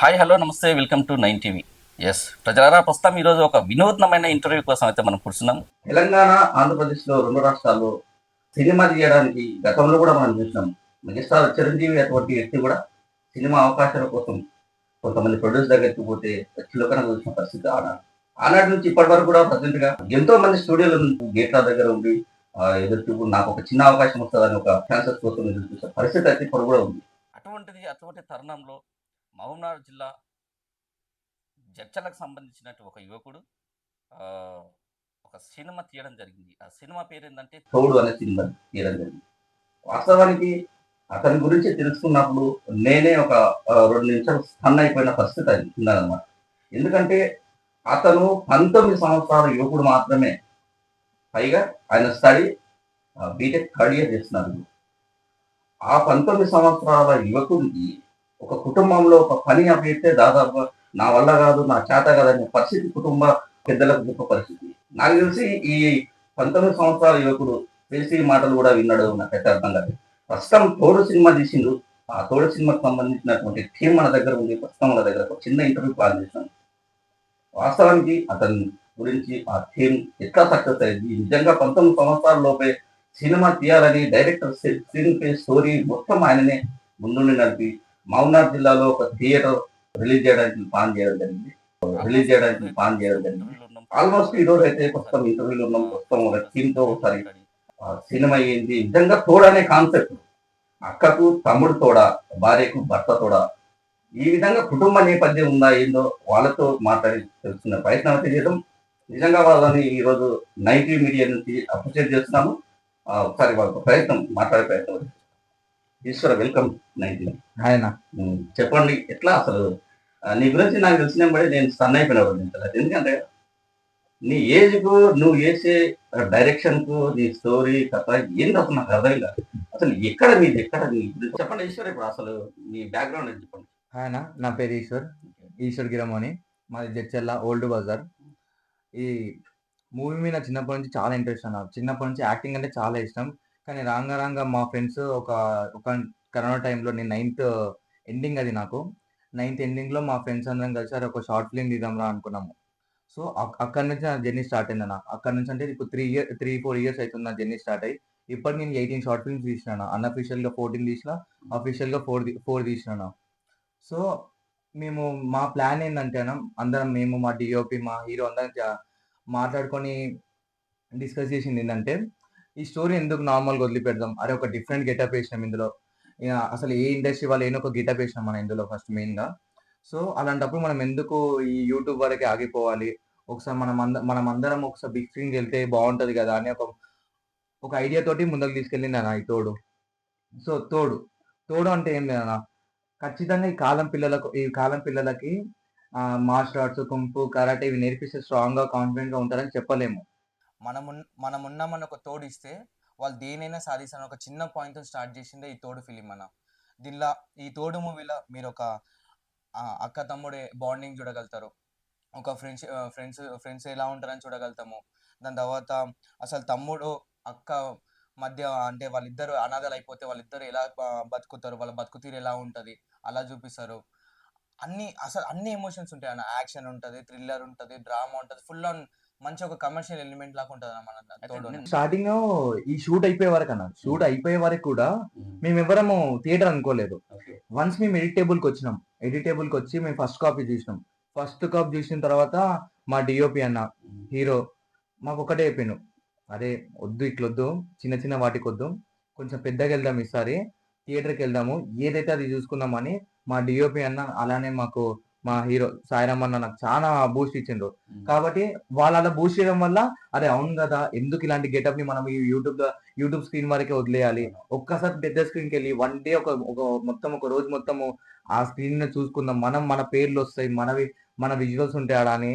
Hi hello namaste welcome to nine TV. Yes ప్రజలారా ప్రస్తుతం ఈరోజు ఒక వినూత్నమైన ఇంటర్వ్యూ కోసం అయితే మనం కూర్చున్నాం. తెలంగాణ ఆంధ్రప్రదేశ్లో రెండు రాష్ట్రాల్లో సినిమా తీయడానికి గతంలో కూడా మనం చూసినాం. మెగాస్టార్ చిరంజీవి అటువంటి వ్యక్తి కూడా సినిమా అవకాశాల కోసం కొంతమంది ప్రొడ్యూస్ దగ్గరికి పోతే చులకన చూసిన పరిస్థితి ఆనాడు. ఆనాటి నుంచి ఇప్పటి వరకు కూడా ప్రజెంట్గా ఎంతో మంది స్టూడియోల గేట్ల దగ్గర ఉండి ఎదురు చూపు నాకు ఒక చిన్న అవకాశం వస్తుందని ఒక ఛాన్సెస్ కోసం ఎదురు చూసే పరిస్థితి అయితే ఇప్పుడు కూడా ఉంది. అటువంటిది అటువంటి తరుణంలో మహబూబ్నగర్ జిల్లా జడ్చలకు సంబంధించినట్టు ఒక యువకుడు ఒక సినిమా తీయడం జరిగింది. ఆ సినిమా పేరు ఏంటంటే తోడు అనే సినిమా తీయడం జరిగింది. వాస్తవానికి అతని గురించి తెలుసుకున్నప్పుడు నేనే ఒక రెండు నిమిషాలు స్టన్ అయిపోయిన పరిస్థితి అది ఉందన్నమాట. ఎందుకంటే అతను పంతొమ్మిది సంవత్సరాల యువకుడు మాత్రమే. పైగా ఆయన స్టడీ బీటెక్ థర్డ్ ఇయర్ చేస్తున్నారు ఆ పంతొమ్మిది సంవత్సరాల యువకుడికి ఒక కుటుంబంలో ఒక పని అప్పగిస్తే దాదాపు నా వల్ల కాదు నా చేత కాదనే పరిస్థితి కుటుంబ పెద్దలకు గొప్ప పరిస్థితి. నాకు తెలిసి ఈ పంతొమ్మిది సంవత్సరాల యువకుడు తెలిసి మాటలు కూడా విన్నాడు నాకైతే అర్థం కాదు ప్రస్తుతం తోడు సినిమా తీసిండు. ఆ తోడు సినిమాకు సంబంధించినటువంటి టీం మన దగ్గర ఉంది ప్రస్తుతం మన దగ్గర ఒక చిన్న ఇంటర్వ్యూ ప్లాన్ చేశాను. వాస్తవానికి అతని గురించి ఆ థీమ్ ఎట్లా సక్సెస్ అయింది? నిజంగా పంతొమ్మిది సంవత్సరాల లోపే సినిమా తీయాలని డైరెక్టర్ స్క్రీన్ పే స్టోరీ మొత్తం ఆయననే ముందుండి నడిపి మౌనార్ జిల్లాలో ఒక థియేటర్ రిలీజ్ చేయడానికి ప్లాన్ చేయడం జరిగింది. రిలీజ్ చేయడానికి ప్లాన్ చేయడం జరిగింది. ఆల్మోస్ట్ ఈ రోజు అయితే ప్రస్తుతం ఇంటర్వ్యూలో ఉన్నాం. ప్రస్తుతం ఒక టీమ్తో ఒకసారి సినిమా ఏంటి? నిజంగా తోడనే కాన్సెప్ట్. అక్కకు తమ్ముడు తోడ భార్యకు భర్త తోడ ఈ విధంగా కుటుంబ నేపథ్యం ఉందా ఏందో వాళ్ళతో మాట్లాడి తెలుసుకున్న ప్రయత్నం అయితే చేయడం నిజంగా వాళ్ళని ఈ రోజు నైన్టీ మీడియా నుంచి అప్రిషియేట్ చేస్తున్నాము. ఒకసారి వాళ్ళ ప్రయత్నం మాట్లాడే ప్రయత్నం. ఈశ్వర వెల్కమ్. నైన్టీ ఆయన చెప్పండి ఎట్లా అసలు? నీ గురించి నాకు తెలిసిన బట్టి నేను స్టన్ అయిపోయినా ఎందుకంటే నీ ఏజ్కు నువ్వు చేసే డైరెక్షన్కు నీ స్టోరీ కథ ఏంది అసలు నాకు అర్థం కాదు. అసలు ఎక్కడ మీది ఎక్కడ నీ చెప్పండి ఈశ్వర్ ఇప్పుడు అసలు మీ బ్యాక్గ్రౌండ్ ఏంటి చెప్పండి. ఆయన నా పేరు ఈశ్వర్. ఈశ్వర్ గిరమోని మాది జడ్చెల్ల ఓల్డ్ బజార్. ఈ మూవీ మీద చిన్నప్పటి నుంచి చాలా ఇంట్రెస్ట్ అన్న. చిన్నప్పటి నుంచి యాక్టింగ్ అంటే చాలా ఇష్టం. కానీ రాంగ రాంగ మా ఫ్రెండ్స్ ఒక ఒక కరోనా టైంలో నేను నైన్త్ ఎండింగ్ అది నాకు. నైన్త్ ఎండింగ్లో మా ఫ్రెండ్స్ అందరం కలిసి ఒక షార్ట్ ఫిల్మ్ తీద్దాంరా అనుకున్నాము. సో అక్కడి నుంచి నా జర్నీ స్టార్ట్ అయింది అన్న. అక్కడ నుంచి అంటే ఇప్పుడు three year three four years అవుతుంది నా జర్నీ స్టార్ట్ అయ్యి. ఇప్పటి నేను ఎయిటీన్ షార్ట్ ఫిల్మ్స్ తీసినాను అన్అఫీషియల్గా ఫోర్టీన్ తీసిన అఫీషియల్గా ఫోర్ ఫోర్ తీసినాను సో మేము మా ప్లాన్ ఏంటంటే అందరం మేము మా డిఓపి మా హీరో అందరం మాట్లాడుకొని డిస్కస్ చేసింది ఏంటంటే ఈ స్టోరీ ఎందుకు నార్మల్గా వదిలిపెడదాం? అరే ఒక డిఫరెంట్ గెటప్ వేసినాం ఇందులో. ఇక అసలు ఏ ఇండస్ట్రీ వాళ్ళు ఏనొక ఒక గెటప్ వేసినాం మనం ఇందులో ఫస్ట్ మెయిన్గా సో అలాంటప్పుడు మనం ఎందుకు ఈ యూట్యూబ్ వరకే ఆగిపోవాలి? ఒకసారి మనం అంద మనం అందరం ఒకసారి బిగ్ స్క్రీన్కి వెళ్తే బాగుంటుంది కదా అని ఒక ఒక ఐడియా తోటి ముందుకు తీసుకెళ్ళింది అన్న ఈ తోడు. సో తోడు. తోడు అంటే ఏం లేదన్న ఖచ్చితంగా ఈ కాలం పిల్లలకు ఈ కాలం పిల్లలకి మార్షల్ ఆర్ట్స్ కుంపు కరాటే ఇవి నేర్పిస్తే స్ట్రాంగ్గా కాన్ఫిడెంట్గా ఉంటారని చెప్పలేము. మనం ఉన్- మనం ఉన్నామని ఒక తోడు ఇస్తే వాళ్ళు దేనైనా సాధిస్తారని ఒక చిన్న పాయింట్ స్టార్ట్ చేసిందే ఈ తోడు ఫిలిం అన్న. దీనిలో ఈ తోడు మూవీలో మీరు ఒక అక్క తమ్ముడే బాండింగ్ చూడగలుగుతారు. ఒక ఫ్రెండ్స్ ఫ్రెండ్స్ ఫ్రెండ్స్ ఎలా ఉంటారని చూడగలుగుతాము. దాని తర్వాత అసలు తమ్ముడు అక్క మధ్య అంటే వాళ్ళిద్దరు అనాథలు అయిపోతే వాళ్ళిద్దరు ఎలా బతుకుతారు వాళ్ళ బతుకు తీరు ఎలా ఉంటుంది అలా చూపిస్తారు. అన్ని అసలు అన్ని ఎమోషన్స్ ఉంటాయి అన్న. యాక్షన్ ఉంటుంది థ్రిల్లర్ ఉంటుంది డ్రామా ఉంటుంది ఫుల్ ఆన్ మంచి ఒక కమర్షియల్ ఎలిమెంట్ లాగా ఉంటుంది అన్న మన తోడు నేను- స్టార్టింగ్ ఈ షూట్ అయిపోయే వరకు అన్న. షూట్ అయిపోయే వరకు కూడా మేము ఎవరము థియేటర్ అనుకోలేదు. వన్స్ మేము ఎడిటేబుల్కి వచ్చినాం ఎడిటేబుల్కి వచ్చి మేము ఫస్ట్ కాపీ చూసినాం. ఫస్ట్ కాపీ చూసిన తర్వాత మా డిఓపి అన్న హీరో మాకు ఒకటే చెప్పాను అరే వద్దు ఇట్లొద్దు. చిన్న చిన్న వాటికి వద్దు. కొంచెం పెద్దగా వెళ్దాం ఈసారి. థియేటర్కి వెళ్దాము. ఏదైతే అది చూసుకుందామని మా డిఓపి అన్న అలానే మాకు మా హీరో సాయిరామ్ అన్న నాకు చాలా బూస్ట్ ఇచ్చిండ్రు కాబట్టి వాళ్ళు అలా బూస్ట్ చేయడం వల్ల అరే అవును కదా ఎందుకు ఇలాంటి గెటప్ని మనం ఈ యూట్యూబ్ యూట్యూబ్ స్క్రీన్ వరకే వదిలేయాలి? ఒక్కసారి పెద్ద స్క్రీన్కి వెళ్ళి వన్ డే ఒక ఒక మొత్తం ఒక రోజు మొత్తము ఆ స్క్రీన్ని చూసుకుందాం. మనం మన పేర్లు వస్తాయి మనవి మన విజువల్స్ ఉంటాయి అని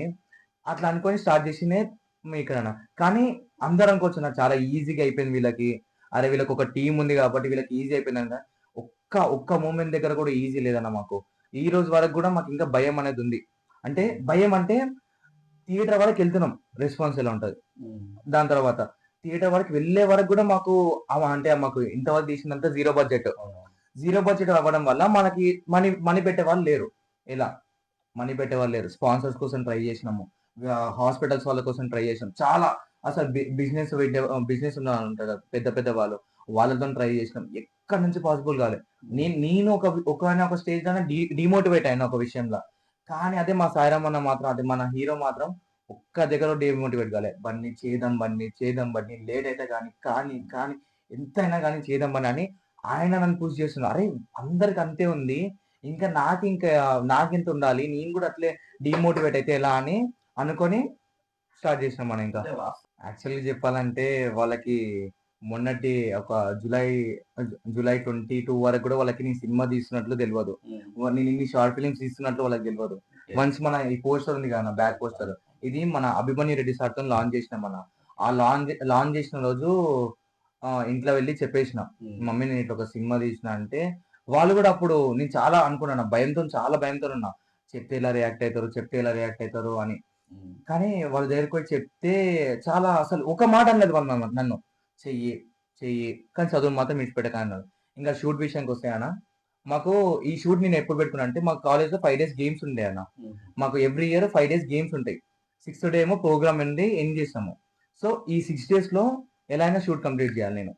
అట్లా అనుకొని స్టార్ట్ చేసిందే ఇక్కడ కానీ అందరం అనుకోవచ్చు నాకు చాలా ఈజీగా అయిపోయింది వీళ్ళకి. అరే వీళ్ళకి ఒక టీం ఉంది కాబట్టి వీళ్ళకి ఈజీ అయిపోయిందంట ఒక్క ఒక్క మూమెంట్ దగ్గర కూడా ఈజీ లేదన్న మాకు. ఈ రోజు వరకు కూడా మాకు ఇంకా భయం అనేది ఉంది. అంటే భయం అంటే థియేటర్ వరకు వెళ్తున్నాం రెస్పాన్స్ ఎలా ఉంటుంది? దాని తర్వాత థియేటర్ వరకు వెళ్ళే వరకు కూడా మాకు అంటే మాకు ఇంతవరకు తీసిందంతా జీరో బడ్జెట్. జీరో బడ్జెట్ అవ్వడం వల్ల మనకి మనీ మనీ పెట్టే వాళ్ళు లేరు. ఇలా మనీ పెట్టే వాళ్ళు లేరు. స్పాన్సర్స్ కోసం ట్రై చేసినాము. హాస్పిటల్స్ వాళ్ళ కోసం ట్రై చేసినాం. చాలా అసలు బిజినెస్ బిజినెస్ ఉన్న వాళ్ళు ఉంటారు పెద్ద పెద్ద వాళ్ళు. వాళ్ళతో ట్రై చేసినాం. ఎక్కడి నుంచి పాసిబుల్ కాలేదు నేను నేను ఒక ఒక ఒక స్టేజ్లోనే డిమోటివేట్ అయిన ఒక విషయంలో. కానీ అదే మా సాయిరామ్ అన్న మాత్రం అదే మన హీరో మాత్రం ఒక్క దగ్గర డిమోటివేట్ కాలే. బన్నీ చేద్దాం బన్నీ చేద్దాం బన్నీ లేట్ అయితే కానీ కానీ కానీ ఎంతైనా కానీ చేద్దాం బన్నీ అని ఆయన నన్ను పుష్ చేస్తున్నారు అరే అందరికి అంతే ఉంది. ఇంకా నాకు ఇంకా నాకెంత ఉండాలి. నేను కూడా అట్లే డిమోటివేట్ అయితే ఎలా అని అనుకొని స్టార్ట్ చేసినాం మనం ఇంకా. యాక్చువల్గా చెప్పాలంటే వాళ్ళకి మొన్నటి ఒక జూలై జూలై ట్వంటీ టూ వరకు కూడా వాళ్ళకి నేను సినిమా తీస్తున్నట్లు తెలియదు. నేను ఇన్ని షార్ట్ ఫిలిమ్స్ తీస్తున్నట్లు వాళ్ళకి తెలియదు. వన్స్ మన ఈ పోస్టర్ ఉంది కదా బ్యాక్ పోస్టర్. ఇది మన అభిమన్యు రెడ్డి సార్తో లాంచ్ చేసినాం మన. ఆ లాంచ్ లాంచ్ చేసిన రోజు ఇంట్లో వెళ్ళి చెప్పేసిన. మమ్మీ నేను ఇట్లా ఒక సినిమా తీసిన అంటే వాళ్ళు కూడా అప్పుడు నేను చాలా అనుకున్నాను. భయంతో చాలా భయంతో ఉన్నా. చెప్తే ఇలా రియాక్ట్ అవుతారు చెప్తే ఇలా రియాక్ట్ అవుతారు అని. కానీ వాళ్ళ దగ్గరికి చెప్తే చాలా అసలు ఒక మాట అనలేదు వాళ్ళు నన్ను. చెయ్యి చెయ్యి. కానీ చదువు మాత్రం విడిచిపెట్టక అన్నారు ఇంకా షూట్ విషయానికి వస్తే అన్న మాకు ఈ షూట్ నేను ఎప్పుడు పెట్టుకున్నా అంటే మా కాలేజ్లో ఫైవ్ డేస్ గేమ్స్ ఉండే అన్న. మాకు every year five days games ఉంటాయి. సిక్స్త్ డే ఏమో ప్రోగ్రామ్ ఉంది ఎండ్ చేస్తాము. సో ఈ సిక్స్ డేస్లో ఎలా అయినా షూట్ కంప్లీట్ చేయాలి నేను.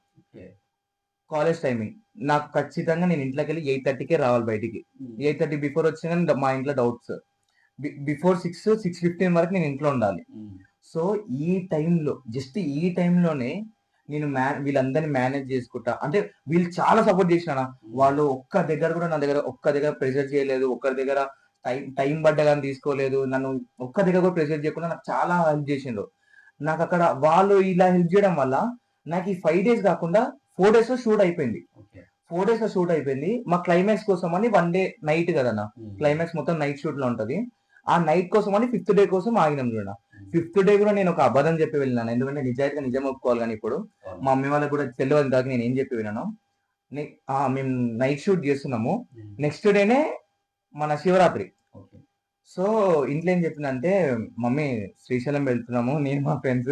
కాలేజ్ టైమింగ్ నాకు ఖచ్చితంగా నేను ఇంట్లోకి వెళ్ళి ఎయిట్ థర్టీకే రావాలి బయటికి. ఎయిట్ థర్టీ బిఫోర్ వచ్చిన మా ఇంట్లో doubts before six six fifteen వరకు నేను ఇంట్లో ఉండాలి. సో ఈ టైంలో జస్ట్ ఈ టైంలోనే నేను మ్యా వీళ్ళందరినీ మేనేజ్ చేసుకుంటా. అంటే వీళ్ళు చాలా సపోర్ట్ చేసిన వాళ్ళు ఒక్క దగ్గర కూడా నా దగ్గర ఒక్క దగ్గర ప్రెషర్ చేయలేదు ఒక్కరి దగ్గర టైం టైం పడ్డ కానీ తీసుకోలేదు నన్ను ఒక్క దగ్గర కూడా ప్రెషర్ చేయకుండా నాకు చాలా హెల్ప్ చేసిండ్రు. నాకు అక్కడ వాళ్ళు ఇలా హెల్ప్ చేయడం వల్ల నాకు ఈ ఫైవ్ డేస్ కాకుండా ఫోర్ డేస్లో షూట్ అయిపోయింది. ఫోర్ డేస్లో షూట్ అయిపోయింది. మా క్లైమాక్స్ కోసం అని వన్ డే నైట్ కదన్నా. క్లైమాక్స్ మొత్తం నైట్ షూట్లో ఉంటది. ఆ నైట్ కోసం అని ఫిఫ్త్ డే కోసం ఆగినాం చూడ. ఫిఫ్త్ డే కూడా నేను ఒక అబద్ధం చెప్పి వెళ్ళినాను ఎందుకంటే నిజాయితీగా నిజం ఒప్పుకోవాలి కానీ ఇప్పుడు. మా మమ్మీ వాళ్ళకి కూడా తెలియదు దాకా నేను ఏం చెప్పి విన్నాను నే- ఆ, మేము నైట్ షూట్ చేస్తున్నాము. నెక్స్ట్ డేనే మన శివరాత్రి. సో ఇంట్లో ఏం చెప్పిందంటే మమ్మీ శ్రీశైలం వెళ్తున్నాము నేను మా ఫ్రెండ్స్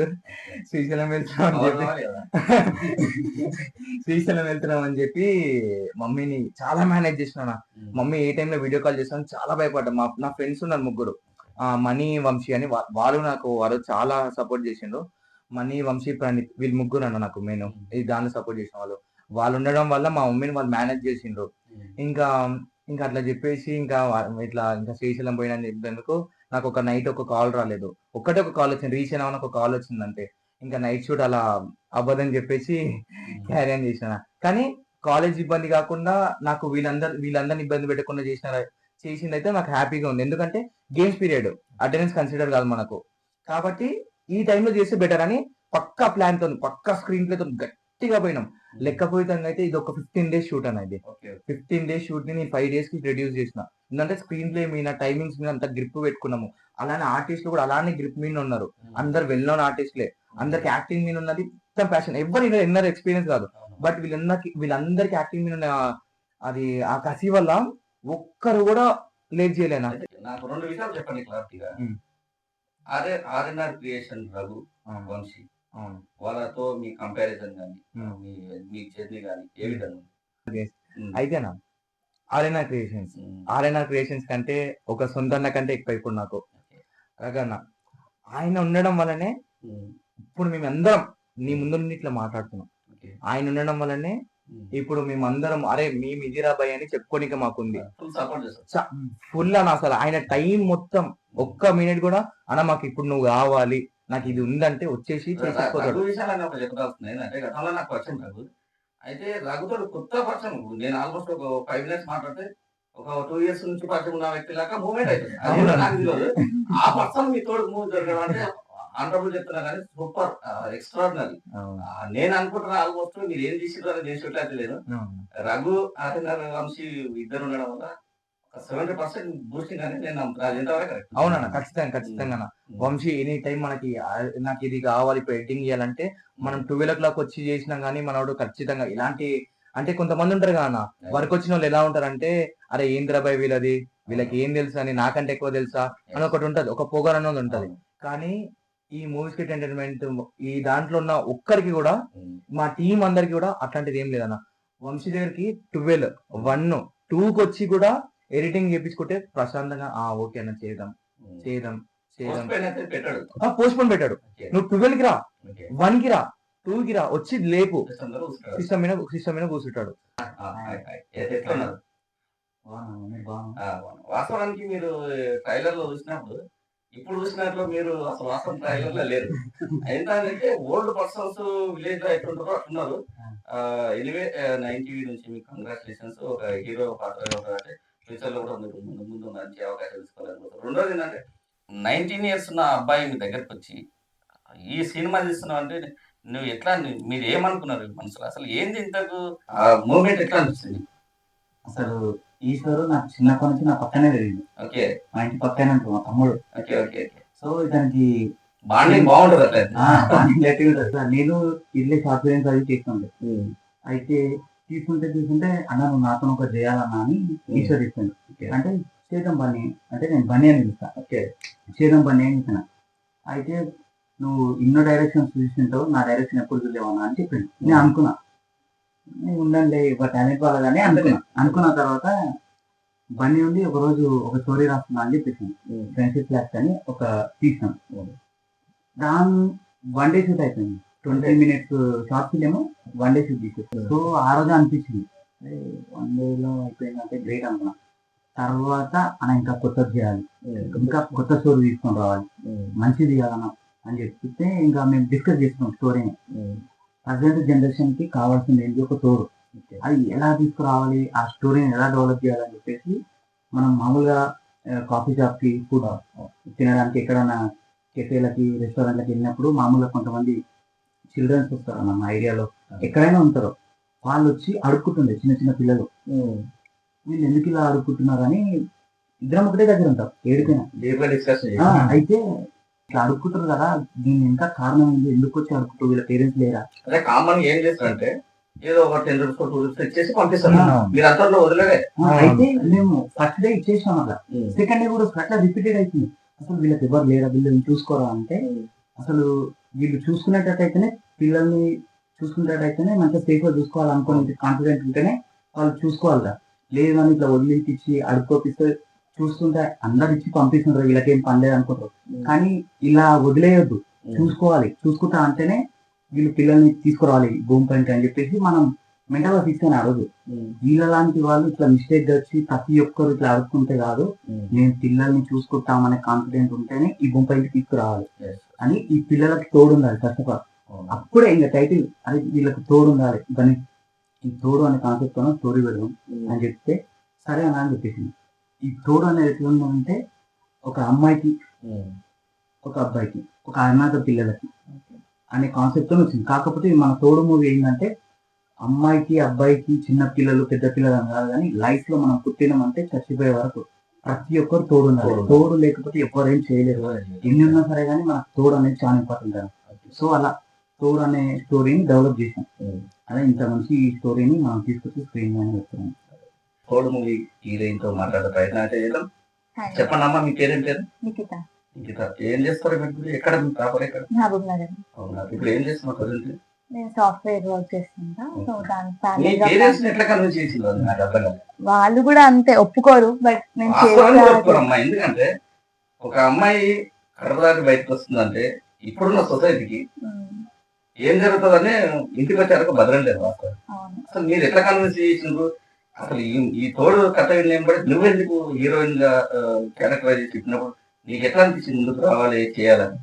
శ్రీశైలం వెళ్తున్నాం అని చెప్పి? శ్రీశైలం వెళ్తున్నాం అని చెప్పి మమ్మీని చాలా మేనేజ్ చేసిన. మమ్మీ ఏ టైంలో వీడియో కాల్ చేస్తాను చాలా భయపడ్డా మా నా ఫ్రెండ్స్ ఉన్నారు ముగ్గురు మనీ వంశీ అని వాళ్ళు నాకు వారు చాలా సపోర్ట్ చేసిండ్రు. మనీ వంశీ ప్రణీత్ వీళ్ళు ముగ్గురు అన్న నాకు మెయిన్. ఈ దాంట్లో సపోర్ట్ చేసిన వాళ్ళు. వాళ్ళు ఉండడం వల్ల మా మమ్మీని వాళ్ళు మేనేజ్ చేసిండ్రు. ఇంకా ఇంకా అట్లా చెప్పేసి ఇంకా ఇట్లా ఇంకా శ్రీశైలం పోయినా అని చెప్పేందుకు నాకు ఒక నైట్ ఒక కాల్ రాలేదు. ఒక్కటే ఒక కాల్ వచ్చింది. రీచ్ అయినా ఒక కాల్ వచ్చిందంటే ఇంకా నైట్ షూట్ అలా అవ్వదని చెప్పేసి క్యారీ ఆన్ చేసిన. కానీ కాలేజ్ ఇబ్బంది కాకుండా నాకు వీళ్ళందరు వీళ్ళందరిని ఇబ్బంది పెట్టకుండా చేసిన చేసింది అయితే నాకు హ్యాపీగా ఉంది. ఎందుకంటే గేమ్స్ పీరియడ్ అటెండెన్స్ కన్సిడర్ కాదు మనకు. కాబట్టి ఈ టైంలో చేస్తే బెటర్ అని పక్కా ప్లాన్తో పక్కా స్క్రీన్ ప్లే తో గట్టిగా పోయినాం. లెక్కపోయితంగా అయితే ఇది ఒక ఫిఫ్టీన్ డేస్ షూట్ అనేది. ఫిఫ్టీన్ డేస్ షూట్ని నేను ఫైవ్ డేస్కి రెడ్యూస్ చేసిన. ఎందుకంటే స్క్రీన్ ప్లే మీద టైమింగ్స్ మీద అంత గ్రిప్ పెట్టుకున్నాము. అలానే ఆర్టిస్టులు కూడా అలానే గ్రిప్ మీద ఉన్నారు. ఉమ్. అందరు వెల్ నోన్ ఆర్టిస్ట్లే అందరికి యాక్టింగ్ మీద ఉన్నది మొత్తం ప్యాషన్ ఎవరు ఎన్నర్ ఎక్స్పీరియన్స్ కాదు. బట్ వీళ్ళందరికి వీళ్ళందరికి యాక్టింగ్ మీద ఉన్న అది ఆ కసి వల్ల ఒక్కరు కూడా లేట్ చేయలేనా నాకు రెండు విషయాలు చెప్పండి క్లారిటీగా. RA RNR creation Raghu Vamshi వాళ్ళతో మీ కంపారిజన్ కానీ. మీ మీ జర్నీ కానీ ఏ విధంగా. అయితేనా ఆర్ఎన్ఆర్ క్రియేషన్స్. ఆర్ఎన్ఆర్ క్రియేషన్స్ కంటే ఒక సొంత అన్న కంటే ఎక్కువ ఇప్పుడు నాకు. రగన్న ఆయన ఉండడం వల్లనే. ఇప్పుడు మేము అందరం నీ ముందు నుండి ఇట్లా మాట్లాడుతున్నాం. ఆయన ఉండడం వల్లనే. ఇప్పుడు మేము అందరం అరే మేము ఇదిరా భయ్ అని చెప్పుకోనిక మాకుంది. ఫుల్ ఫుల్ అని అసలు ఆయన టైం మొత్తం ఒక్క మినిట్ కూడా అన్న మాకు ఇప్పుడు నువ్వు కావాలి నాకు ఇది ఉందంటే వచ్చేసి చేసేసుకోతాడు అయితే రఘుతో కొత్త పరిచయం. నేను ఆల్మోస్ట్ ఒక ఫైవ్ మినిట్స్ మాట్లాడితే ఒక టూ ఇయర్స్ నుంచి పరిచయం ఉన్న వ్యక్తి లాగా అవుతుంది నాకు తెలియదు. ఆ పర్సన్ మీ తోడు మూవ్ జరగడం అంటే ఆనరబుల్ చెప్తున్నా కానీ సూపర్ ఎక్స్ట్రాడినరీ నేను అనుకుంటున్నా ఆల్మోస్ట్ మీరు ఏం చేసిర్రు అని చేసేట్టు అయితే లేదు. రఘు ఆర్ఎన్ఆర్ వంశీ ఇద్దరు ఉండడం వల్ల సెవెంటీ పర్సెంట్ బూస్టింగ్ అని నేను నమ్ముతున్నా. అది ఎంతవరకు కరెక్ట్ అవునన్న ఖచ్చితంగా ఖచ్చితంగా. వంశీ ఎనీ టైం మనకి నాకు ఇది కావాలి ఇప్పుడు ఎడిటింగ్ చేయాలంటే మనం ట్వెల్వ్ ఓ క్లాక్ వచ్చి చేసినా గానీ మనోడు ఖచ్చితంగా ఇలాంటి అంటే కొంతమంది ఉంటారు కదా వర్క్ వచ్చిన వాళ్ళు ఎలా ఉంటారంటే అరే ఏంద్రా బాయ్ వీళ్ళది? వీళ్ళకి ఏం తెలుసు అని నాకంటే ఎక్కువ తెలుసా? అని ఒకటి ఉంటది ఒక పొగర్ ఉంటది. కానీ ఈ మూవీస్ కిట్ ఎంటర్టైన్మెంట్ ఈ దాంట్లో ఉన్న ఒక్కరికి కూడా మా టీం అందరికి కూడా అట్లాంటిది ఏం లేదన్న. వంశీ దగ్గరికి ట్వెల్వ్ వన్ టూకి వచ్చి కూడా ఎడిటింగ్ చేపించుకుంటే ప్రశాంతంగా ఆ ఓకే అన్న చేద్దాం. చేద్దాం చేద్దాం. పోస్ట్ పోన్ పెట్టాడు. నువ్వు ట్వెల్వ్కి రా. వన్కి రా. టూ కి రా. వచ్చి లేపు. సిస్టమ్ మీద సిస్టమ్ మీద కూర్చుంటాడు. వాస్తవానికి మీరు ట్రైలర్లో చూసినప్పుడు ఇప్పుడు చూసినట్లు మీరు అసలు అసలు ట్రైలర్లో లేరు. ఏంటంటే ఓల్డ్ పర్సన్స్ విలేజ్లో ఎట్లుంటారో అట్లున్నారు ఎనివే నైన్ టీవీ నుంచి మీకు కంగ్రాచులేషన్స్ ఒక హీరో పాత్ర ఫ్యూచర్లో కూడా మీరు ముందు ముందు మంచి అవకాశం తీసుకోవాలనుకుంటారు రెండోది ఏంటంటే నైన్టీన్ ఇయర్స్ ఉన్న అబ్బాయి మీ దగ్గరకు వచ్చి ఈ సినిమా తీస్తున్నావు అంటే నువ్వు ఎట్లా మీరు ఏమనుకున్నారు? మనసులో అసలు ఏంది ఇంతకు? ఆ మూమెంట్ ఎట్లా అనిపిస్తుంది? అసలు ఈశ్వరు నాకు చిన్నప్పటి నుంచి నా పక్కనే తెలియదు ఓకే. మా ఇంటి పక్కనే ఉంటుంది మా తమ్ముడు. ఓకే ఓకే సో ఇతనికి బాండింగ్ బాగుంటుంది అట్లా నేను ఇల్లే ఫిలిమ్స్ అది చేస్తుండే అయితే తీసుకుంటే తీసుకుంటే అన్న నువ్వు నాతో ఒక చేయాలన్నా అని ఈశ్వర్ ఇస్తాను ఓకే. అంటే చేద్దాం పని. అంటే నేను బని అని పిలుస్తా ఓకే. చేద్దాం పని అని చెప్పిన అయితే నువ్వు ఇన్నో డైరెక్షన్స్ చూసింటావు నా డైరెక్షన్ ఎప్పుడు చూడలేవన్నా అని చెప్పిండు. నేను అనుకున్నా. నేను ఉండండి ఒక టాలెంట్ వాళ్ళగానే అనుకున్నా అనుకున్న తర్వాత బండి ఉండి ఒక రోజు ఒక స్టోరీ రాస్తున్నా అని చెప్పేసి ఫ్రెండ్షిప్ క్లాస్ అని ఒక తీసాం దాని వన్ డే షూట్ అయిపోయింది. Twenty minutes short film one day shoot తీసేది సో ఆ రోజు అనిపించింది. వన్ డేలో అయిపోయిందంటే గ్రేట్ అనుకున్నా. తర్వాత అన్న ఇంకా కొత్తది చేయాలి. ఇంకా కొత్త స్టోరీ తీసుకొని రావాలి. మంచిది తీయాలన్న అని చెప్తే ఇంకా మేము డిస్కస్ చేసుకున్నాం స్టోరీని ప్రజెంట్ జనరేషన్కి కావాల్సింది ఏంటి? ఒక తోడు. అది ఎలా తీసుకురావాలి? ఆ స్టోరీని ఎలా డెవలప్ చేయాలని చెప్పేసి మనం మామూలుగా కాఫీ షాప్కి ఫుడ్ తినడానికి ఎక్కడైనా కెఫేలకి రెస్టారెంట్లకి వెళ్ళినప్పుడు మామూలుగా కొంతమంది చిల్డ్రన్స్ వస్తారు అన్న మా ఏరియాలో. ఎక్కడైనా ఉంటారు. వాళ్ళు వచ్చి అడుక్కుంటుండే చిన్న చిన్న పిల్లలు. వీళ్ళు ఎందుకు ఇలా అడుక్కుంటున్నారు అని ఇద్దరం ఒకటే దగ్గర ఉంటారు ఆ, అయితే ఇట్లా అడుక్కుంటారు కదా దీని ఇంకా కారణం ఏంటి ఎందుకు వచ్చి అడుక్కుంటారు? వీళ్ళ పేరెంట్స్ లేరా? అదే కామన్ ఏం చేస్తారంటే ఏదో ఒక టెన్ రూపీస్ టూ రూపీస్ ఇచ్చేసి పంపిస్తారు. ఆ. మీరు అంతలో వదిలేదే అయితే మేము ఫస్ట్ డే ఇచ్చేసాం అట్లా సెకండ్ డే కూడా అట్లా రిపీటెడ్ అవుతుంది అసలు వీళ్ళకి ఎవరు లేరా? వీళ్ళని చూసుకోరా అంటే అసలు వీళ్ళు చూసుకునేటట్టయితేనే పిల్లల్ని చూసుకునేటట్టయితేనే మంచిగా సేఫ్గా చూసుకోవాలనుకునే కాన్ఫిడెంట్ ఉంటేనే వాళ్ళు చూసుకోవాలిరా. లేదు అని ఇట్లా వదిలేసి ఇచ్చి అడుక్కోపిస్తే చూస్తుంటే అందరు ఇచ్చి పంపిస్తుంటారు వీళ్ళకేం పని లేదు అనుకుంటారు. కానీ ఇలా వదిలేయొద్దు. చూసుకోవాలి. చూసుకుంటా అంటేనే వీళ్ళు పిల్లల్ని తీసుకురావాలి భూమి పైకి అని చెప్పేసి మనం మెంటల్గా తీసుకొని ఆ రోజు. వీళ్ళ లాంటి వాళ్ళు ఇట్లా మిస్టేక్ వచ్చి ప్రతి ఒక్కరు ఇట్లా అడుక్కుంటే కాదు నేను పిల్లల్ని చూసుకుంటామనే కాన్ఫిడెంట్ ఉంటేనే ఈ భూమి పైకి తీసుకురావాలి. అని ఈ పిల్లలకి తోడు ఉండాలి ఫస్ట్ ఆఫ్ ఆల్ అప్పుడే ఇంకా టైటిల్ అది వీళ్ళకి తోడు ఉండాలి దాని ఈ తోడు అనే కాన్సెప్ట్తో స్టోరీ పెడదాం అని చెప్తే సరే అని చెప్పేసింది. ఈ తోడు అనేది ఎట్లా ఉందంటే ఒక అమ్మాయికి ఒక అబ్బాయికి ఒక అనాథ పిల్లలకి అనే కాన్సెప్ట్తో వచ్చింది. కాకపోతే మన తోడు మూవీ ఏంటంటే అమ్మాయికి అబ్బాయికి చిన్న పిల్లలు పెద్ద పిల్లలు అని కాదు కానీ లైఫ్లో మనం పుట్టినామంటే చచ్చిపోయే వరకు ప్రతి ఒక్కరు తోడు ఉండాలి. తోడు. లేకపోతే ఎవరేం చేయలేరు. ఎన్ని ఉన్నా సరే కానీ మనకు తోడు అనేది చాలా ఇంపార్టెంట్ కదా సో అలా తోడు అనే స్టోరీని డెవలప్ చేసాం అలా ఇంత మంచి స్టోరీని మనం తీసుకొచ్చి స్క్రీన్ మీద పెడుతున్నాం. తోడు మూవీ హీరోయిన్తో మాట్లాడే ప్రయత్నం అయితే చేద్దాం. హాయ్. చెప్పండి అమ్మా మీ పేరేం పేరు? నిఖిత. ఏం చేస్తారు మీరు ఎక్కడ? మీ ప్రాపర్ ఎక్కడ? మహబూబ్ నగర్. అవునా? ఇప్పుడు ఏం చేస్తున్నారు ప్రజెంట్? నేను సాఫ్ట్వేర్ వర్క్ చేస్తుంటా. సో దాని ఎట్లా కన్విన్స్ చేసింది నాకు అర్థం కాదు వాళ్ళు కూడా అంతే ఒప్పుకోరు బట్ నేను ఎందుకంటే ఒక అమ్మాయి కడప దాటి బయటకు వస్తుందంటే ఇప్పుడున్న సొసైటీకి ఏం జరుగుతుందని ఇంటికి వచ్చాక భద్రం లేదు అసలు మీరు ఎట్లా కన్విన్స్ చేసినారు అసలు ఈ ఈ తోడు కథ పడి నువ్వెందుకు హీరోయిన్గా క్యారెక్టరైజ్ చెప్పినప్పుడు నీకు ఎట్లా అనిపించింది ముందుకు రావాలి చేయాలని?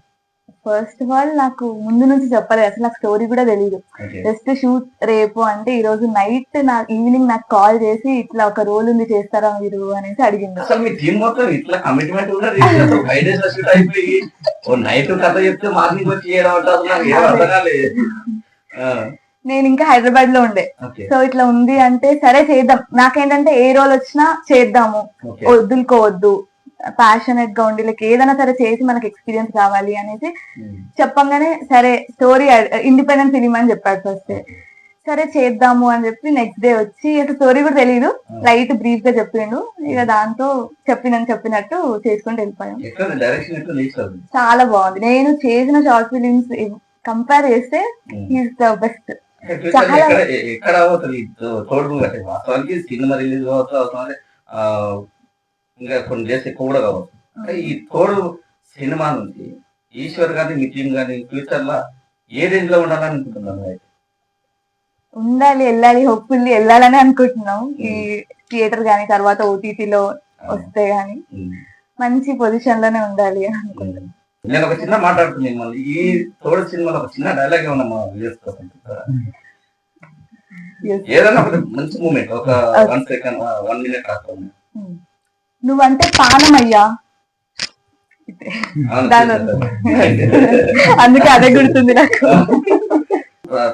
ఫస్ట్ ఆఫ్ ఆల్ నాకు ముందు నుంచి చెప్పలేదు అసలు నాకు స్టోరీ కూడా తెలియదు జస్ట్ షూట్ రేపు అంటే ఈ రోజు నైట్ నా ఈవినింగ్ నాకు కాల్ చేసి ఇట్లా ఒక రోల్ ఉంది చేస్తారా మీరు అనేసి అడిగిండు అసలు మీ టీం మొత్తం ఇట్లా కమిట్మెంట్ అయిపోయి నైట్ కథ చెప్తే మార్నింగ్ వచ్చి చేయడం నాకు ఏం అర్థం కాలేదు. నేను ఇంకా హైదరాబాద్లో ఉండే సో ఇట్లా ఉంది అంటే సరే చేద్దాం. నాకేంటంటే ఏ రోల్ వచ్చినా చేద్దాము. వదులుకోవద్దు. ప్యాషనెట్గా ఉండి లైక్ ఏదైనా సరే చేసి మనకి ఎక్స్పీరియన్స్ కావాలి అనేసి చెప్పంగానే సరే స్టోరీ ఇండిపెండెంట్ ఫిలిం అని చెప్పాడు ఫస్ట్ సరే చేద్దాము అని చెప్పి నెక్స్ట్ డే వచ్చి అసలు స్టోరీ కూడా తెలియదు లైట్ బ్రీఫ్గా చెప్పిండు. ఇక దాంతో చెప్పినని చెప్పినట్టు చేసుకుంటూ వెళ్ళిపోయాం. చాలా బాగుంది. నేను చేసిన షార్ట్ ఫిలిమ్స్ కంపేర్ చేస్తే ఈజ్ ద బెస్ట్ చాలా- ఎక్కడ అవుతుంది? తోడు వాస్తవానికి సినిమా రిలీజ్ అవుతుంది అవుతుంది ఆ, ఇంకా కొన్ని డేస్ ఎక్కువ కూడా కావచ్చు. ఈ తోడు సినిమా నుంచి ఈశ్వర్ గాని మీ టీం గాని ఫ్యూచర్లో ఏ రేంజ్లో ఉండాలని అనుకుంటున్నాను అయితే ఉండాలి వెళ్ళాలి హోప్ఫుల్లీ వెళ్ళాలని అనుకుంటున్నాం. ఈ థియేటర్ గానీ తర్వాత ఓటీటీలో వస్తే గానీ మంచి పొజిషన్లోనే ఉండాలి అని అనుకుంటున్నాం. నేను ఒక చిన్న మాట్లాడుతున్నాను మళ్ళీ ఈ తోడు సినిమాలో ఒక చిన్న డైలాగ్ ఏమన్నా మా కోసం? Yes. ఏదైనా ఒక మంచి మూమెంట్ ఒక వన్ సెకండ్ వన్ మినిట్ రాకుండా నువ్వంటే పానం అయ్యా దాని అందుకే అదే గుర్తుంది నాకు.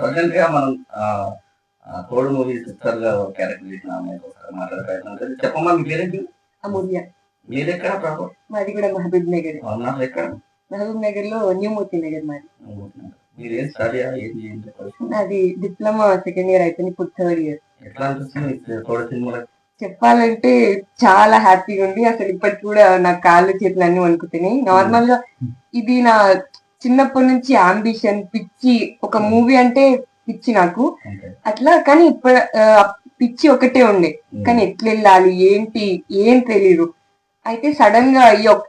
ప్రజెంట్గా మనం తోడు మూవీ సిస్టర్గా క్యారెక్టర్ చేసిన అమ్మాయి ఒకసారి మాట్లాడే ప్రయత్నం. చెప్పమ్మా మీ పేరేంటి? ఎక్కడ ప్రాపర్? మాది కూడా మహబూబ్ నగర్. ఎక్కడ? మహబూబ్ నగర్లో న్యూ మోతీ నగర్ మాది. మీరు స్టడీ? నాది డిప్లొమా సెకండ్ ఇయర్ అయిపోయింది ఇప్పుడు థర్డ్ ఇయర్. ఎట్లా అనిపిస్తుంది చెప్పాలంటే చాలా హ్యాపీగా ఉంది. అసలు ఇప్పటికి కూడా నా కాళ్ళు చేతులు అన్ని వణుకుతున్నాయి. నార్మల్గా ఇది నా చిన్నప్పటి నుంచి అంబిషన్ పిచ్చి ఒక మూవీ అంటే పిచ్చి నాకు. అంటే అట్లా కానీ ఇప్పుడు పిచ్చి ఒకటే ఉండే. కానీ ఎట్లా వెళ్ళాలి ఏంటి ఏం తెలీదు. అయితే సడన్గా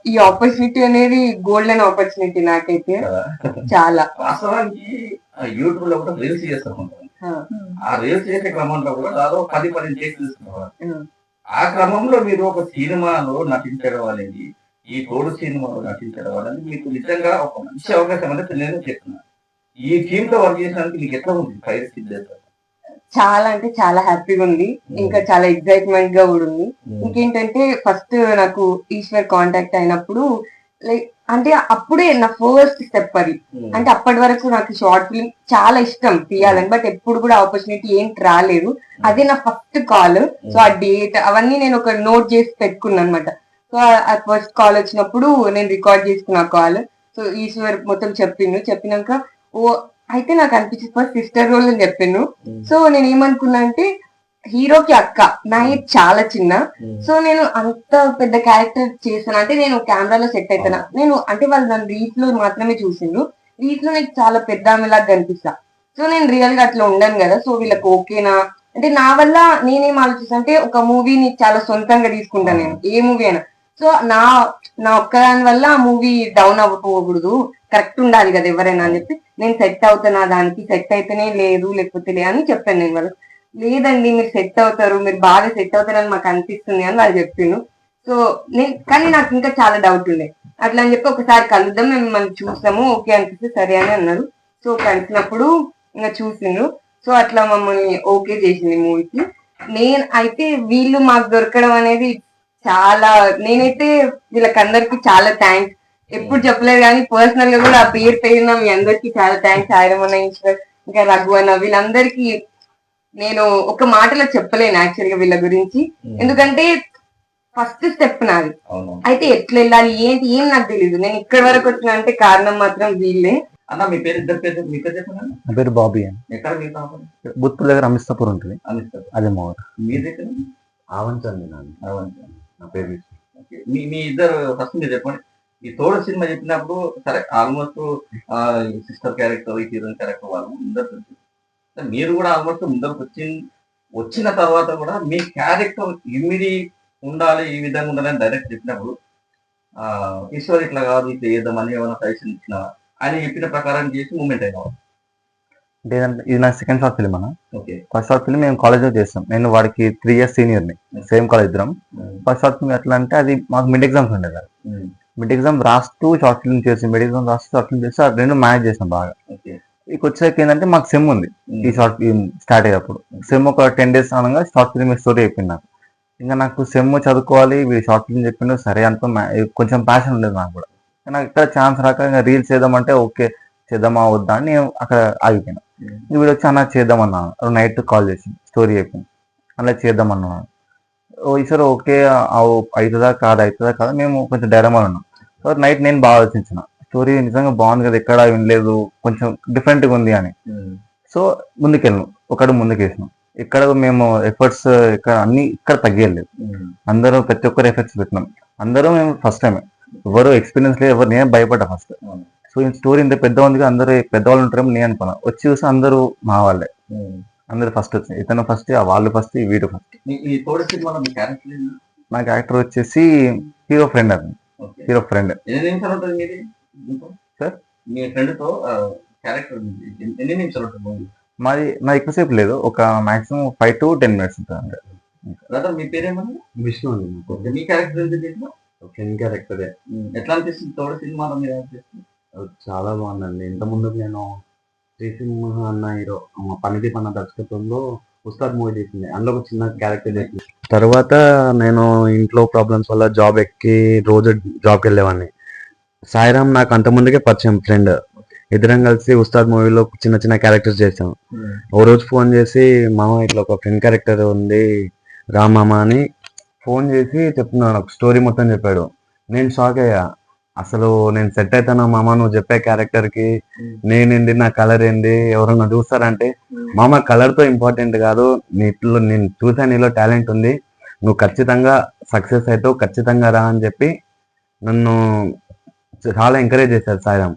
ఈ ఆపర్చునిటీ అనేది గోల్డెన్ ఆపర్చునిటీ నాకైతే. చాలా. వాస్తవానికి యూట్యూబ్లో కూడా రీల్స్ చేస్తూ ఉంటాం ఆ, రీల్స్ చేసే క్రమంలో కూడా దాదాపు పది పదిహేను చేసి తీసుకున్నారు ఆ. క్రమంలో మీరు ఒక సినిమాలో నటించడం అనేది ఈ తోడు సినిమాలో నటించడం అనేది మీకు నిజంగా ఒక మంచి అవకాశం అనేది నేను చెప్తున్నా ఈ టీమ్లో వర్క్ చేసినందుకు మీకు ఎట్లా ఉంది? ఫైర్ సిద్ధేశ్వర్ చాలా అంటే చాలా హ్యాపీగా ఉంది. ఇంకా చాలా ఎక్సైట్మెంట్గా కూడా ఉంది. ఇంకేంటంటే ఫస్ట్ నాకు ఈశ్వర్ కాంటాక్ట్ అయినప్పుడు లైక్ అంటే అప్పుడే నా ఫస్ట్ స్టెప్ అది. అంటే అప్పటి వరకు నాకు షార్ట్ ఫిల్మ్ చాలా ఇష్టం తీయాలని బట్ ఎప్పుడు కూడా ఆపర్చునిటీ ఏం రాలేదు. అదే నా ఫస్ట్ కాల్ సో ఆ డేట్ అవన్నీ నేను ఒక నోట్ చేసి పెట్టుకున్నాను అనమాట సో ఆ ఫస్ట్ కాల్ వచ్చినప్పుడు నేను రికార్డ్ చేసుకున్న కాల్ సో ఈశ్వర్ మొత్తం చెప్పిండు. చెప్పినాక ఓ అయితే నాకు అనిపించింది ఫస్ట్ సిస్టర్ రోల్ అని చెప్పిండు సో నేను ఏమనుకున్నా అంటే హీరోకి అక్క నా ఏజ్ చాలా చిన్న. సో నేను అంత పెద్ద క్యారెక్టర్ చేస్తాను అంటే నేను కెమెరాలో సెట్ అవుతాను నేను అంటే వాళ్ళు నన్ను రీల్స్లో మాత్రమే చూసిండ్రు. రీల్స్లో నాకు చాలా పెద్ద ఆమెలాగా కనిపిస్తా. సో నేను రియల్గా అట్లా ఉండను కదా. సో వీళ్ళకి ఓకేనా? అంటే నా వల్ల నేనేం ఆలోచిస్తాను అంటే ఒక మూవీని చాలా సొంతంగా తీసుకుంటాను నేను. ఏ మూవీ అయినా. సో నా నా ఒక్కదాని వల్ల ఆ మూవీ డౌన్ అవ్వకూడదు. కరెక్ట్ ఉండాలి కదా ఎవరైనా అని చెప్పి. నేను సెట్ అవుతున్నా దానికి సెట్ అయితేనే లేదు లేకపోతే లే అని చెప్పాను నేను వాళ్ళు లేదండి మీరు సెట్ అవుతారు మీరు బాగా సెట్ అవుతారని మాకు అనిపిస్తుంది అని వాళ్ళు చెప్పిండు సో నేను కానీ నాకు ఇంకా చాలా డౌట్ ఉండే. అట్లా అని చెప్పి ఒకసారి కలుద్దాం మేము మనం చూసాము ఓకే అనిపిస్తే సరే అని అన్నారు. సో కలిసినప్పుడు ఇంకా చూసిండ్రు. సో అట్లా మమ్మల్ని ఓకే చేసింది మూవీకి. నేను అయితే వీళ్ళు మాకు దొరకడం అనేది చాలా నేనైతే వీళ్ళకందరికి చాలా థ్యాంక్స్ ఎప్పుడు చెప్పలేదు కానీ పర్సనల్గా కూడా ఆ పేరు పేరున మీ అందరికి చాలా థ్యాంక్స్ ఆయరమన్న ఈశ్వర్ ఇంకా రఘు అన్న వీళ్ళందరికీ నేను ఒక మాటలో చెప్పలేను యాక్చువల్గా వీళ్ళ గురించి. ఎందుకంటే ఫస్ట్ స్టెప్ నాది. అవును. అయితే ఎట్లా వెళ్ళాలి ఏంటి ఏం నాకు తెలియదు నేను ఇక్కడ వరకు వచ్చిన అంటే కారణం మాత్రం వీళ్ళే. అన్న మీ పేరు ఇద్దరు పేరు మీ పేరు చెప్పండి నా పేరు బాబీ అని ఎక్కడ మీ బుత్పూర్ దగ్గర అమిస్తాపూర్ ఉంటుంది. అనిస్తారు అదే మా మీ దగ్గర ఆవంచండి. నా పేరు. మీ మీ ఇద్దరు ఫస్ట్ మీరు చెప్పండి. ఈ తోడు సినిమా చెప్పినప్పుడు సరే ఆల్మోస్ట్ సిస్టర్ క్యారెక్టర్ ఈ హీరోయిన్ క్యారెక్టర్ వాళ్ళు ముందరకు వచ్చింది మీరు కూడా ఆల్మోస్ట్ ముందరకు వచ్చి వచ్చిన తర్వాత కూడా మీ క్యారెక్టర్ ఇమిడి ఉండాలి ఈ విధంగా ఉండాలని డైరెక్ట్ చెప్పినప్పుడు ఆ ఈశ్వర్ ఇట్లా కాదు ఇట్లా చేద్దామని ఏమైనా సజెషన్ ఇచ్చిన ఆయన చెప్పిన ప్రకారం చేసి మూమెంట్ అయినా అంటే ఇది నా సెకండ్ షార్ట్ ఫిల్మ్ అన్న. ఓకే. ఫస్ట్ షార్ట్ ఫిల్మ్ మేము కాలేజ్లో చేస్తాం. నేను వాడికి త్రీ ఇయర్స్ సీనియర్ని సేమ్ కాలేజ్ ఇద్దరం. ఫస్ట్ షార్ట్ ఫిల్మ్ ఎట్లా అంటే అది మాకు మిడ్ ఎగ్జామ్స్ ఉండేది మిడ్ ఎగ్జామ్ రాస్తూ షార్ట్ ఫిల్మ్ చేసి మిడ్ ఎగ్జామ్ రాస్తూ షార్ట్ ఫిల్మ్ చేసి రెండు మేనేజ్ చేసాం బాగా. ఇక వచ్చాక ఏంటంటే మాకు సెమ్ ఉంది ఈ షార్ట్ ఫిల్మ్ స్టార్ట్ అయ్యేటప్పుడు. సెమ్ ఒక టెన్ డేస్ అనగా షార్ట్ ఫిల్మ్ స్టోరీ అయిపోయింది నాకు. ఇంకా నాకు సెమ్ చదువుకోవాలి వీడు షార్ట్ ఫిల్మ్ చెప్పిండు సరే అనుకో కొంచెం ప్యాషన్ ఉండేది నాకు కూడా. నాకు ఇక్కడ ఛాన్స్ రాక ఇంకా రీల్స్ చేద్దామంటే ఓకే చేద్దామా వద్దా అని నేను అక్కడ ఆగిపోయాను. వీడు వచ్చి అన్న చేద్దామన్నాను నైట్ కాల్ చేసి స్టోరీ చెప్పింది అలా చేద్దామన్నాను ఓ ఈసారి ఓకే అవు- అవుతుందా కాదు అవుతుందా కాదు మేము కొంచెం డైరమాలు ఉన్నాం సో నైట్ నేను బాగా ఆలోచించిన. స్టోరీ నిజంగా బాగుంది కదా ఎక్కడ వినలేదు కొంచెం డిఫరెంట్గా ఉంది అని. సో ముందుకెళ్ళాం ఒకటి ముందుకేసినాం. ఇక్కడ మేము ఎఫర్ట్స్ ఇక్కడ అన్ని ఇక్కడ తగ్గలేదు అందరూ ప్రతి ఒక్కరు ఎఫర్ట్స్ పెట్టినాం. అందరూ మేము ఫస్ట్ టైం ఎవరు ఎక్స్పీరియన్స్ లేదు ఎవరు నేను భయపడ్డా ఫస్ట్ సో ఈ స్టోరీ ఇంత పెద్ద ఉంది అందరూ పెద్దవాళ్ళు ఉంటారేమో నేను అనుకున్నా. వచ్చి చూసి అందరూ మా వాళ్ళే. అందరూ ఫస్ట్ వచ్చి ఇతను ఫస్ట్ వాళ్ళు ఫస్ట్ వీడు ఫస్ట్ ఈ తోడు సినిమాలో మీ క్యారెక్టర్ నా క్యారెక్టర్ వచ్చేసి హీరో ఫ్రెండ్ అది హీరో ఫ్రెండ్? సార్? మీ ఫ్రెండ్తో క్యారెక్టర్ ఎన్ని నిమిషాలు ఉంటుంది మూవీ? మాది నా ఎక్కువసేపు లేదు. ఒక maximum five to ten minutes ఉంటుంది బ్రదర్ మీ పేరేమన్నా విష్ణు అండి నాకు ఓకే మీ క్యారెక్టర్ ఏంటి దీంట్లో ఫ్రెండ్ క్యారెక్టరే ఉమ్, ఎట్లా అనిపిస్తుంది తోడు సినిమాలో మీరు చాలా బాగుందండి. ఇంత ముందు నేను శ్రీసింహ అన్న హీరో మా పనిదీ పన్న దర్శకత్వంలో ఉస్తాద్ మూవీ చేసింది అందులో ఒక చిన్న క్యారెక్టర్ చేసింది. తర్వాత నేను ఇంట్లో ప్రాబ్లమ్స్ వల్ల జాబ్ ఎక్కి రోజు జాబ్కి వెళ్ళేవాడిని. సాయిరామ్ నాకు అంత ముందుకే పరిచయం ఫ్రెండ్ ఇద్దరం కలిసి ఉస్తాద్ మూవీలో చిన్న చిన్న క్యారెక్టర్స్ చేసాం. ఓ రోజు ఫోన్ చేసి మామ ఇట్లా ఒక ఫ్రెండ్ క్యారెక్టర్ ఉంది రామామ అని ఫోన్ చేసి చెప్తున్నాను ఒక స్టోరీ మొత్తం చెప్పాడు. నేను షాక్ అయ్యా. అసలు నేను సెట్ అవుతానా మామ నువ్వు చెప్పే క్యారెక్టర్కి నేనేంది నా కలర్ ఏంది ఎవరన్నా చూస్తారంటే మామ. కలర్తో ఇంపార్టెంట్ కాదు నీలో నేను చూసా నీలో టాలెంట్ ఉంది నువ్వు ఖచ్చితంగా సక్సెస్ అవుతావు ఖచ్చితంగా రా అని చెప్పి నన్ను చాలా ఎంకరేజ్ చేశారు సాయిరామ్.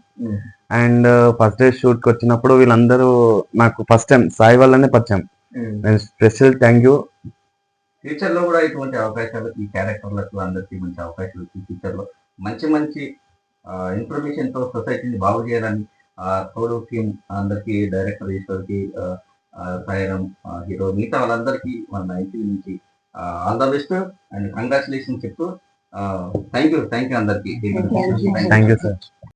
అండ్ ఫస్ట్ డే షూట్కి వచ్చినప్పుడు వీళ్ళందరూ నాకు ఫస్ట్ టైం సాయి వల్లనే పరిచయం నేను స్పెషల్ థ్యాంక్ యూ ఫ్యూచర్లో కూడా ఇటువంటి అవకాశాలు ఈ క్యారెక్టర్లకు అందరికీ మంచి అవకాశాలు ఫ్యూచర్లో మంచి మంచి ఇన్ఫర్మేషన్తో సొసైటీని బాగు చేయాలని ఆ, తోడు టీమ్ అందరికి డైరెక్టర్ ఈశ్వర్కి సాయిరం హీరో మిగతా వాళ్ళందరికీ మన ఇంటి నుంచి all the best and congratulation చెప్తూ థ్యాంక్ యూ థ్యాంక్ యూ అందరికి. Thank you sir